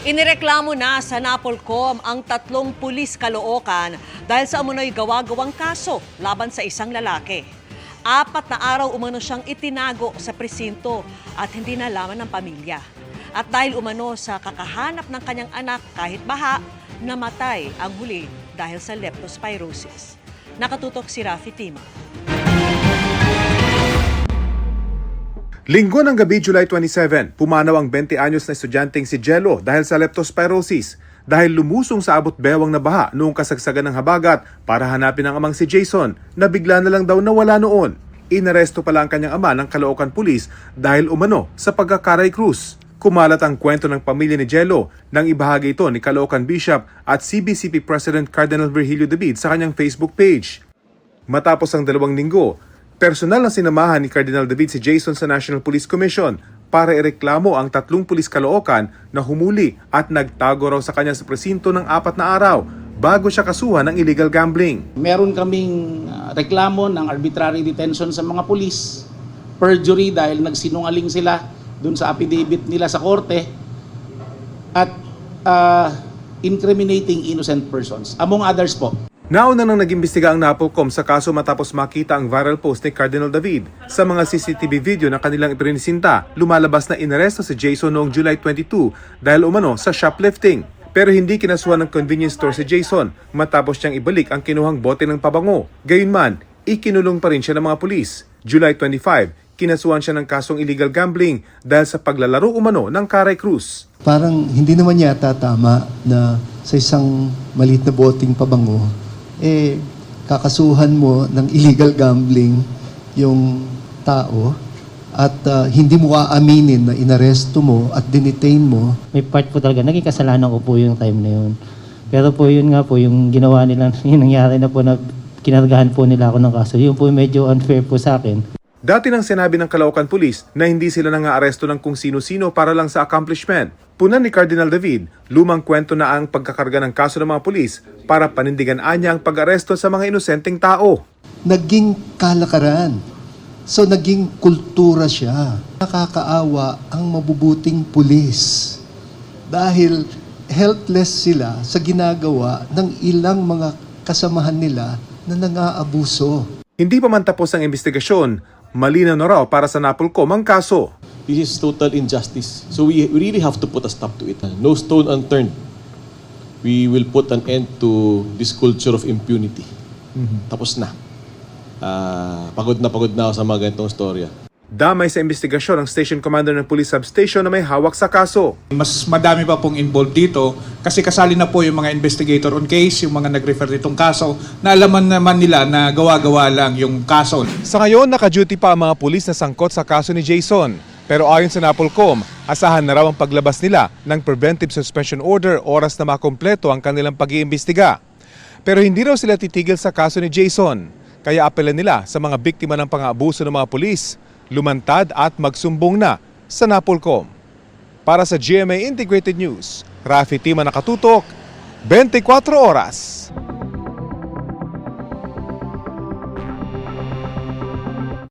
Inireklamo na sa Napolcom ang tatlong pulis kalookan dahil sa umunoy gawa-gawang kaso laban sa isang lalaki. Apat na araw umano siyang itinago sa presinto at hindi nalaman ng pamilya. At dahil umano sa kakahanap ng kanyang anak kahit baha, namatay ang huli dahil sa leptospirosis. Nakatutok si Rafi Tima. Linggo ng gabi, July 27, pumanaw ang 20 anyos na estudyanteng si Jello dahil sa leptospirosis dahil lumusong sa abot bewang na baha noong kasagsagan ng habagat para hanapin ang amang si Jason na bigla na lang daw nawala noon. Inaresto pala ang kanyang ama ng Caloocan Police dahil umano sa pagkakaray krus. Kumalat ang kwento ng pamilya ni Jello nang ibahagi ito ni Caloocan Bishop at CBCP President Cardinal Virgilio David sa kanyang Facebook page. Matapos ang dalawang linggo, personal na sinamahan ni Cardinal David si Jason sa National Police Commission para ireklamo ang tatlong pulis kalookan na humuli at nagtago raw sa kanya sa presinto ng apat na araw bago siya kasuhan ng illegal gambling. Meron kaming uh, reklamo ng arbitrary detention sa mga pulis, perjury dahil nagsinungaling sila dun sa affidavit nila sa korte, at uh, incriminating innocent persons, among others po. Nauna nang nag-imbestiga ang Napolcom sa kaso matapos makita ang viral post ni Cardinal David. Sa mga CCTV video na kanilang iprinisinta, lumalabas na inaresto si Jason noong July 22 dahil umano sa shoplifting. Pero hindi kinasuhan ng convenience store si Jason matapos niyang ibalik ang kinuhang bote ng pabango. Gayunman, ikinulong pa rin siya ng mga pulis. July 25, kinasuhan siya ng kasong illegal gambling dahil sa paglalaro umano ng Caray Cruz. parang hindi naman yata tama na sa isang maliit na boting pabango, eh, kakasuhan mo ng illegal gambling yung tao at ah, hindi mo aaminin na inaresto mo at dinitain mo may part po talaga, naging kasalanan ko po yung time na yun. Pero po yun nga po, yung ginawa nila, yung nangyari na po na kinargahan po nila ako ng kaso, yun po medyo unfair po sa akin. Dati nang sinabi ng Caloocan Police na hindi sila nang aaresto ng kung sino-sino para lang sa accomplishment. Punan ni Cardinal David, lumang kwento na ang pagkakarga ng kaso ng mga pulis para panindigan anya ang pag-aresto sa mga inosenteng tao. naging kalakaran. So naging kultura siya. Nakakaawa ang mabubuting pulis dahil helpless sila sa ginagawa ng ilang mga kasamahan nila na nang-aabuso. Hindi pa man tapos ang investigasyon, malinaw na raw para sa Napolcom ang kaso. This is total injustice. So we really have to put a stop to it. No stone unturned. We will put an end to this culture of impunity. Tapos na. Ah, pagod na pagod na ako sa mga ganitong storya. Damay sa investigasyon ang station commander ng police substation na may hawak sa kaso. mas madami pa pong involved dito kasi kasali na po yung mga investigator on case, yung mga nag-refer ditong kaso, na alaman naman nila na gawa-gawa lang yung kaso. Sa ngayon, naka-duty pa ang mga pulis na sangkot sa kaso ni Jason. Pero ayon sa Napolcom, asahan na raw ang paglabas nila ng preventive suspension order oras na makompleto ang kanilang pag-iimbestiga. Pero hindi raw sila titigil sa kaso ni Jason. Kaya apelan nila sa mga biktima ng pang-aabuso ng mga pulis, lumantad at magsumbong na sa Napolcom. Para sa GMA Integrated News, Rafi Tima nakatutok, 24 oras.